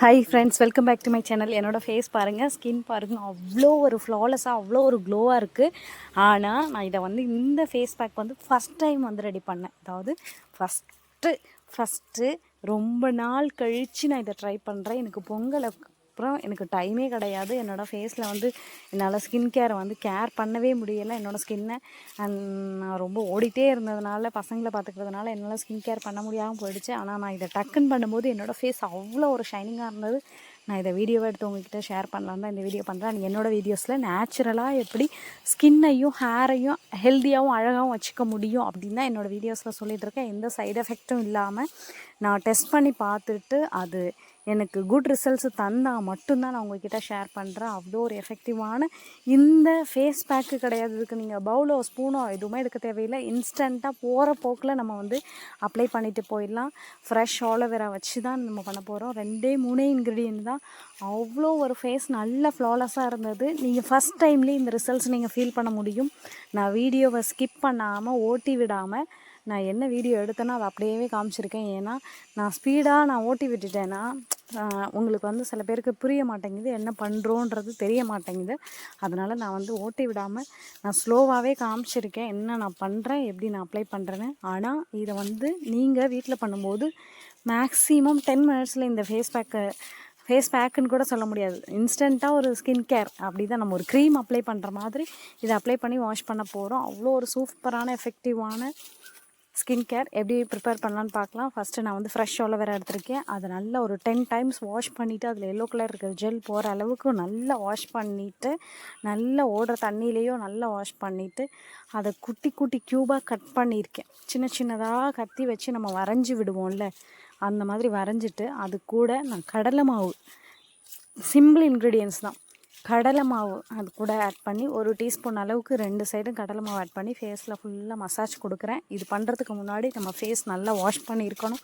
Hi friends welcome back to my channel என்னோட face பாருங்கள் skin பாருங்கள் அவ்வளோ ஒரு ஃப்ளாலெஸ்ஸாக அவ்வளோ ஒரு க்ளோவாக இருக்குது ஆனால் நான் இதை வந்து இந்த ஃபேஸ் பேக் வந்து ஃபஸ்ட் டைம் வந்து ரெடி பண்ணேன். அதாவது ஃபஸ்ட்டு ஃபஸ்ட்டு ரொம்ப நாள் கழித்து நான் இதை ட்ரை பண்ணுறேன் எனக்கு பொங்கல் அப்புறம் எனக்கு டைமே கிடையாது. என்னோடய ஃபேஸில் வந்து என்னால் ஸ்கின் கேரை வந்து கேர் பண்ணவே முடியலை. என்னோடய ஸ்கின்னை நான் ரொம்ப ஓடிட்டே இருந்ததுனால பசங்களை பார்த்துக்கிறதுனால என்னால் ஸ்கின் கேர் பண்ண முடியாமல் போயிடுச்சு. ஆனால் நான் இதை டக்குன்னு பண்ணும்போது என்னோடய ஃபேஸ் அவ்வளோ ஒரு ஷைனிங்காக இருந்தது. நான் இதை வீடியோவை எடுத்து உங்ககிட்ட ஷேர் பண்ணலாம் தான் இந்த வீடியோ பண்ணுறேன் என்னோடய வீடியோஸில் நேச்சுரலாக எப்படி ஸ்கின்னையும் ஹேரையும் ஹெல்த்தியாகவும் அழகாகவும் வச்சுக்க முடியும் அப்படின்னு தான் என்னோடய வீடியோஸில் சொல்லிகிட்டு இருக்கேன். எந்த சைடு எஃபெக்ட்டும் இல்லாமல் நான் டெஸ்ட் பண்ணி பார்த்துட்டு அது எனக்கு குட் ரிசல்ட்ஸ் தந்தால் மட்டும்தான் நான் உங்ககிட்ட ஷேர் பண்ணுறேன் அவ்வளோ ஒரு எஃபெக்டிவான இந்த ஃபேஸ் பேக்கு கிடையாது. இதுக்கு நீங்கள் பவுலோ ஸ்பூனோ எதுவுமே எடுக்க தேவையில்லை. இன்ஸ்டண்ட்டாக போகிற போக்கில் நம்ம வந்து அப்ளை பண்ணிவிட்டு போயிடலாம். ஃப்ரெஷ் ஆலோவேரா வச்சு தான் நம்ம பண்ண போகிறோம் ரெண்டே மூணே இன்க்ரீடியன்ட் தான். அவ்வளோ ஒரு ஃபேஸ் நல்ல ஃப்ளாலெஸ்ஸாக இருந்தது. நீங்கள் ஃபஸ்ட் டைம்லேயே இந்த ரிசல்ட்ஸ் நீங்கள் ஃபீல் பண்ண முடியும். நான் வீடியோவை ஸ்கிப் பண்ணாமல் ஓட்டி விடாமல் நான் என்ன வீடியோ எடுத்தேனோ அதை அப்படியே காமிச்சிருக்கேன். ஏன்னா நான் ஸ்பீடாக நான் ஓட்டி விட்டுட்டேன்னா உங்களுக்கு வந்து சில பேருக்கு புரிய மாட்டேங்குது என்ன பண்ணுறோன்றது தெரிய மாட்டேங்குது. அதனால் நான் வந்து ஓட்டி விடாமல் நான் ஸ்லோவாகவே காமிச்சிருக்கேன். என்ன நான் பண்ணுறேன் எப்படி நான் அப்ளை பண்ணுறேன்னு ஆனால் இதை வந்து நீங்கள் வீட்டில் பண்ணும்போது மேக்ஸிமம் டென் மினிட்ஸில் இந்த ஃபேஸ் பேக்கை ஃபேஸ் பேக்குன்னு கூட சொல்ல முடியாது. இன்ஸ்டண்ட்டாக ஒரு ஸ்கின் கேர் அப்படி தான் நம்ம ஒரு க்ரீம் அப்ளை பண்ணுற மாதிரி இதை அப்ளை பண்ணி வாஷ் பண்ண போகிறோம் அவ்வளோ ஒரு சூப்பரான எஃபெக்டிவான ஸ்கின் கேர் எப்படி ப்ரிப்பேர் பண்ணலான்னு பார்க்கலாம். ஃபஸ்ட்டு நான் வந்து ஃப்ரெஷ் வேறு எடுத்திருக்கேன். அதை நல்லா ஒரு டென் டைம்ஸ் வாஷ் பண்ணிவிட்டு அதில் எல்லோ கலர் இருக்கிற ஜெல் போகிற அளவுக்கு நல்லா வாஷ் பண்ணிவிட்டு நல்லா ஓடுற தண்ணியிலையும் நல்லா வாஷ் பண்ணிவிட்டு அதை குட்டி குட்டி க்யூபாக கட் பண்ணியிருக்கேன். சின்ன சின்னதாக கத்தி வச்சு நம்ம வரைஞ்சி விடுவோம்ல. அந்த மாதிரி வரைஞ்சிட்டு அது கூட நான் கடலை மாவு. சிம்பிள் இன்க்ரீடியன்ஸ் தான். கடலை மாவு அது கூட ஆட் பண்ணி ஒரு டீஸ்பூன் அளவுக்கு ரெண்டு சைடும் கடலை மாவு ஆட் பண்ணி ஃபேஸில் ஃபுல்லாக மசாஜ் கொடுக்குறேன். இது பண்ணுறதுக்கு முன்னாடி நம்ம ஃபேஸ் நல்லா வாஷ் பண்ணியிருக்கணும்.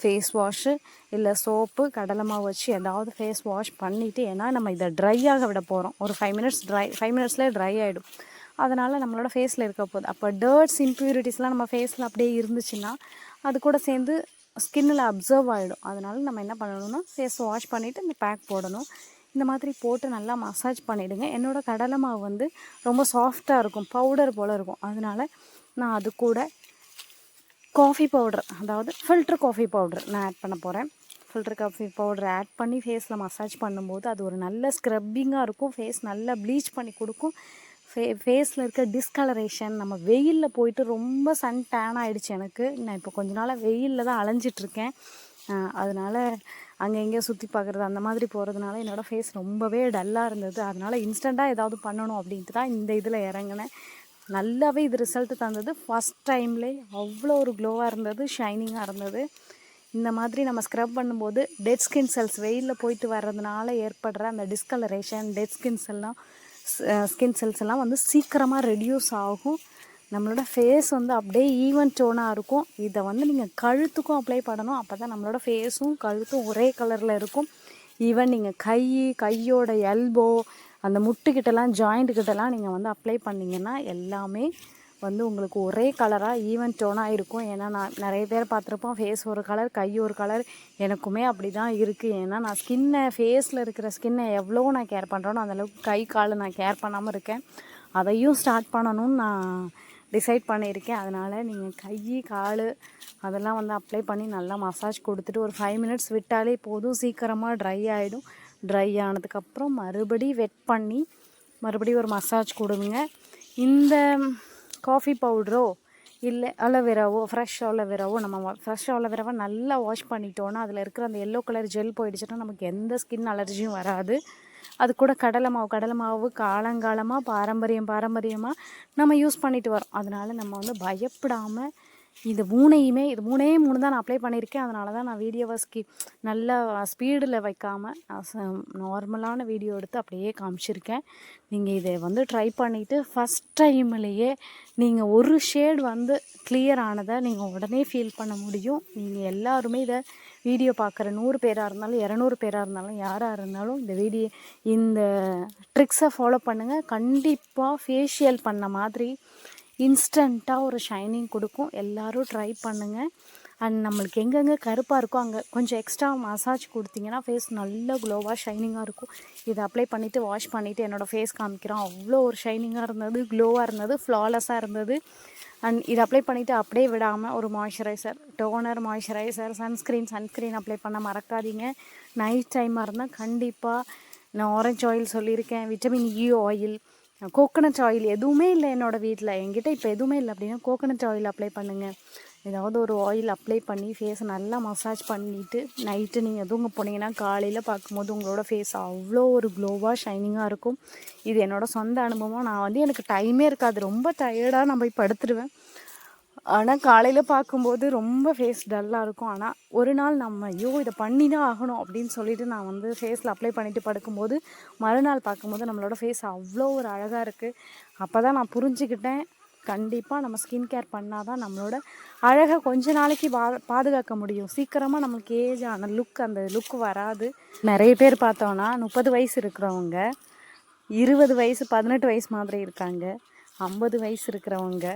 ஃபேஸ் வாஷு இல்லை சோப்பு கடலை மாவு வச்சு ஏதாவது ஃபேஸ் வாஷ் பண்ணிவிட்டு ஏன்னா நம்ம இதை ட்ரை ஆக விட போகிறோம் ஒரு ஃபைவ் மினிட்ஸ் ட்ரை ஃபைவ் மினிட்ஸ்லேயே ட்ரை ஆகிடும் அதனால் நம்மளோட ஃபேஸில் இருக்க போகுது அப்போ டர்ட்ஸ் இம்ப்யூரிட்டிஸ்லாம் நம்ம ஃபேஸில் அப்படியே இருந்துச்சுன்னா அது கூட சேர்ந்து ஸ்கின்னில் அப்சர்வ் ஆகிடும் அதனால் நம்ம என்ன பண்ணணும்னா ஃபேஸ் வாஷ் பண்ணிவிட்டு இந்த பேக் போடணும். இந்த மாதிரி போட்டு நல்லா மசாஜ் பண்ணிவிடுங்க என்னோடய கடலை மாவு வந்து ரொம்ப சாஃப்டாக இருக்கும் பவுடர் போல் இருக்கும். அதனால் நான் அது கூட காஃபி பவுடர் அதாவது ஃபில்ட்ரு காஃபி பவுடர் நான் ஆட் பண்ண போகிறேன் ஃபில்ட்ரு காஃபி பவுடர் ஆட் பண்ணி ஃபேஸில் மசாஜ் பண்ணும்போது அது ஒரு நல்ல ஸ்க்ரப்பிங்காக இருக்கும். ஃபேஸ் நல்லா ப்ளீச் பண்ணி கொடுக்கும். ஃபே ஃபேஸில் இருக்க டிஸ்கலரேஷன் நம்ம வெயிலில் போயிட்டு ரொம்ப சன் டேன் ஆகிடுச்சு எனக்கு. நான் இப்போ கொஞ்ச நாளாக வெயிலில் தான் அலைஞ்சிட்ருக்கேன் அதனால் அங்கே எங்கேயோ சுற்றி பார்க்குறது அந்த மாதிரி போகிறதுனால என்னோடய ஃபேஸ் ரொம்பவே டல்லாக இருந்தது. அதனால் இன்ஸ்டண்ட்டாக ஏதாவது பண்ணணும் அப்படின்ட்டு தான் இந்த இதில் இறங்கினேன். நல்லாவே இது ரிசல்ட் தந்தது. ஃபஸ்ட் டைம்லே அவ்வளோ ஒரு க்ளோவாக இருந்தது ஷைனிங்காக இருந்தது. இந்த மாதிரி நம்ம ஸ்க்ரப் பண்ணும்போது டெட் ஸ்கின் செல்ஸ் வெயிலில் போயிட்டு வர்றதுனால ஏற்படுற அந்த டிஸ்கலரேஷன் டெட் ஸ்கின் செல்லாம் ஸ்கின் செல்ஸ் எல்லாம் வந்து சீக்கிரமாக ரெடியூஸ் ஆகும். நம்மளோட ஃபேஸ் வந்து அப்படியே ஈவன் டோனாக இருக்கும். இதை வந்து நீங்கள் கழுத்துக்கும் அப்ளை பண்ணணும். அப்போ தான் நம்மளோட ஃபேஸும் கழுத்தும் ஒரே கலரில் இருக்கும். ஈவன் நீங்கள் கை கையோட எல்போ அந்த முட்டுக்கிட்டலாம் ஜாயிண்ட்டுக்கிட்டலாம் நீங்கள் வந்து அப்ளை பண்ணிங்கன்னா எல்லாமே வந்து உங்களுக்கு ஒரே கலராக ஈவன் டோனாக இருக்கும். ஏன்னா நான் நிறைய பேர் பார்த்துருப்போம் ஃபேஸ் ஒரு கலர் கை ஒரு கலர் எனக்குமே அப்படி தான் இருக்குது ஏன்னா நான் ஸ்கின்னை ஃபேஸில் இருக்கிற ஸ்கின்னை எவ்வளோ நான் கேர் பண்ணுறேனோ அந்தளவுக்கு கை கால் நான் கேர் பண்ணாமல் இருக்கேன். அதையும் ஸ்டார்ட் பண்ணணும்னு நான் டிசைட் பண்ணியிருக்கேன். அதனால் நீங்கள் கை கால் அதெல்லாம் வந்து அப்ளை பண்ணி நல்லா மசாஜ் கொடுத்துட்டு ஒரு ஃபைவ் மினிட்ஸ் விட்டாலே போதும். சீக்கிரமாக ட்ரை ஆகிடும் ட்ரை ஆனதுக்கப்புறம் மறுபடி வெட் பண்ணி மறுபடியும் ஒரு மசாஜ் கொடுங்க. இந்த காஃபி பவுட்ரோ இல்லை அலோவேராவோ ஃப்ரெஷ் அலோவேராவோ நம்ம ஃப்ரெஷ் அலோவேராவை நல்லா வாஷ் பண்ணிட்டோன்னா அதில் இருக்கிற அந்த எல்லோ கலர் ஜெல் போயிடுச்சுன்னா நமக்கு எந்த ஸ்கின் அலர்ஜியும் வராது. அது கூட கடலை மாவு கடலை மாவு காலங்காலமாக பாரம்பரியம் பாரம்பரியமாக நம்ம யூஸ் பண்ணிட்டு வரோம். அதனால் நம்ம வந்து பயப்படாமல் இது மூணையுமே இது மூணே மூணு தான் நான் அப்ளை பண்ணியிருக்கேன். அதனால தான் நான் வீடியோவை ஸ்கி நல்லா ஸ்பீடில் வைக்காமல் நார்மலான வீடியோ எடுத்து அப்படியே காமிச்சிருக்கேன். நீங்கள் இதை வந்து ட்ரை பண்ணிவிட்டு ஃபஸ்ட் டைம்லேயே நீங்கள் ஒரு ஷேட் வந்து கிளியர் ஆனதை நீங்கள் உடனே ஃபீல் பண்ண முடியும். நீங்கள் எல்லாருமே இதை வீடியோ பார்க்குற நூறு பேராக இருந்தாலும் இரநூறு பேராக இருந்தாலும் யாராக இருந்தாலும் இந்த வீடியோ இந்த ட்ரிக்ஸை ஃபாலோ பண்ணுங்கள் கண்டிப்பாக ஃபேஷியல் பண்ண மாதிரி இன்ஸ்டண்ட்டாக ஒரு ஷைனிங் கொடுக்கும். எல்லோரும் ட்ரை பண்ணுங்கள் அண்ட் நம்மளுக்கு எங்கெங்கே கருப்பாக இருக்கோ அங்கே கொஞ்சம் எக்ஸ்ட்ரா மசாஜ் கொடுத்தீங்கன்னா ஃபேஸ் நல்ல க்ளோவாக ஷைனிங்காக இருக்கும். இதை அப்ளை பண்ணிவிட்டு வாஷ் பண்ணிவிட்டு என்னோடய ஃபேஸ் காமிக்கிறோம் அவ்வளோ ஒரு ஷைனிங்காக இருந்தது க்ளோவாக இருந்தது ஃப்ளாலெஸ்ஸாக இருந்தது. அண்ட் இதை அப்ளை பண்ணிவிட்டு அப்படியே விடாமல் ஒரு moisturiser toner moisturiser sunscreen sunscreen apply பண்ண மறக்காதீங்க. நைட் டைமாக இருந்தால் கண்டிப்பாக நான் ஆரஞ்ச் ஆயில் சொல்லியிருக்கேன் vitamin E oil coconut oil எதுவுமே இல்லை என்னோடய வீட்டில் என்கிட்ட இப்போ எதுவுமே இல்லை. அப்படின்னா கோகனட் ஆயில் அப்ளை பண்ணுங்கள் ஏதாவது ஒரு ஆயில் அப்ளை பண்ணி ஃபேஸை நல்லா மசாஜ் பண்ணிவிட்டு நைட்டு நீங்கள் தூங்க போனீங்கன்னா காலையில் பார்க்கும்போது உங்களோட ஃபேஸ் அவ்வளோ ஒரு க்ளோவாக ஷைனிங்காக இருக்கும். இது என்னோடய சொந்த அனுபவம். நான் வந்து எனக்கு டைமே இருக்காது. ரொம்ப டயர்டாக நான் போய் படுத்துருவேன். ஆனால் காலையில் பார்க்கும்போது ரொம்ப ஃபேஸ் டல்லாக இருக்கும். ஆனால் ஒரு நாள் நம்ம ஐயோ இதை பண்ணி தான் ஆகணும் அப்படின்னு சொல்லிட்டு நான் வந்து ஃபேஸில் அப்ளை பண்ணிவிட்டு படுக்கும்போது மறுநாள் பார்க்கும்போது நம்மளோட ஃபேஸ் அவ்வளோ ஒரு அழகாக இருக்குது அப்போ தான் நான் புரிஞ்சுக்கிட்டேன். கண்டிப்பாக நம்ம ஸ்கின் கேர் பண்ணால் தான் நம்மளோட அழகை கொஞ்ச நாளைக்கு பா பாதுகாக்க முடியும். சீக்கிரமாக நம்மளுக்கு ஏஜ் ஆன லுக் அந்த லுக் வராது. நிறைய பேர் பார்த்தோன்னா முப்பது வயசு இருக்கிறவங்க இருபது வயசு பதினெட்டு வயசு மாதிரி இருக்காங்க. ஐம்பது வயசு இருக்கிறவங்க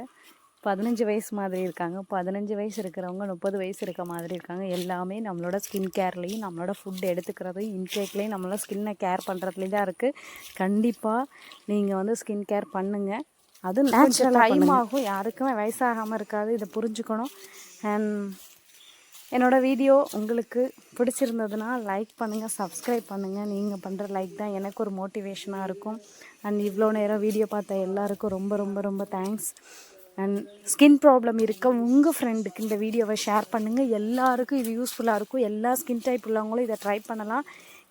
பதினஞ்சு வயசு மாதிரி இருக்காங்க. பதினஞ்சு வயசு இருக்கிறவங்க முப்பது வயசு இருக்க மாதிரி இருக்காங்க. எல்லாமே நம்மளோட ஸ்கின் கேர்லேயும் நம்மளோட ஃபுட் எடுத்துக்கிறதையும் இன்டேக்லேயும் நம்மளோட ஸ்கின்னை கேர் பண்ணுறதுலேயும் தான் இருக்குது கண்டிப்பாக நீங்கள் வந்து ஸ்கின் கேர் பண்ணுங்கள் அது கொஞ்சம் டைம் ஆகும். யாருக்குமே வயசாகாமல் இருக்காது. இதை புரிஞ்சுக்கணும். அண்ட் என்னோடய வீடியோ உங்களுக்கு பிடிச்சிருந்ததுன்னா லைக் பண்ணுங்கள் சப்ஸ்கிரைப் பண்ணுங்கள் நீங்கள் பண்ணுற லைக் தான் எனக்கு ஒரு மோட்டிவேஷனாக இருக்கும். அண்ட் இவ்வளோ நேரம் வீடியோ பார்த்த எல்லாருக்கும் ரொம்ப ரொம்ப ரொம்ப தேங்க்ஸ் அண்ட் ஸ்கின் ப்ராப்ளம் இருக்க உங்கள் ஃப்ரெண்டுக்கு இந்த வீடியோவை ஷேர் பண்ணுங்கள் எல்லாருக்கும் இது யூஸ்ஃபுல்லாக இருக்கும். எல்லா ஸ்கின் டைப் உள்ளவங்களும் இதை ட்ரை பண்ணலாம்.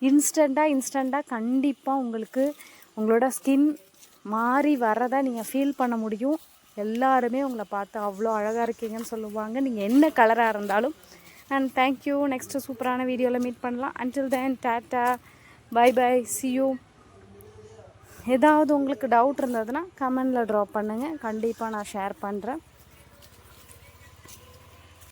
இன்ஸ்டண்ட்டாக இன்ஸ்டண்ட்டாக கண்டிப்பாக உங்களுக்கு உங்களோட ஸ்கின் மாறி வரதை நீங்கள் ஃபீல் பண்ண முடியும். எல்லாருமே உங்களை பார்த்து அவ்வளோ அழகாக இருக்கீங்கன்னு சொல்லுவாங்க. நீங்கள் என்ன கலராக இருந்தாலும். அண்ட் தேங்க்யூ நெக்ஸ்ட்டு சூப்பரான வீடியோவில் மீட் பண்ணலாம். Until then tata. Bye bye you ஏதாவது உங்களுக்கு டவுட் இருந்ததுன்னா கமெண்டில் ட்ராப் பண்ணுங்கள் கண்டிப்பாக நான் ஷேர் பண்ணுறேன்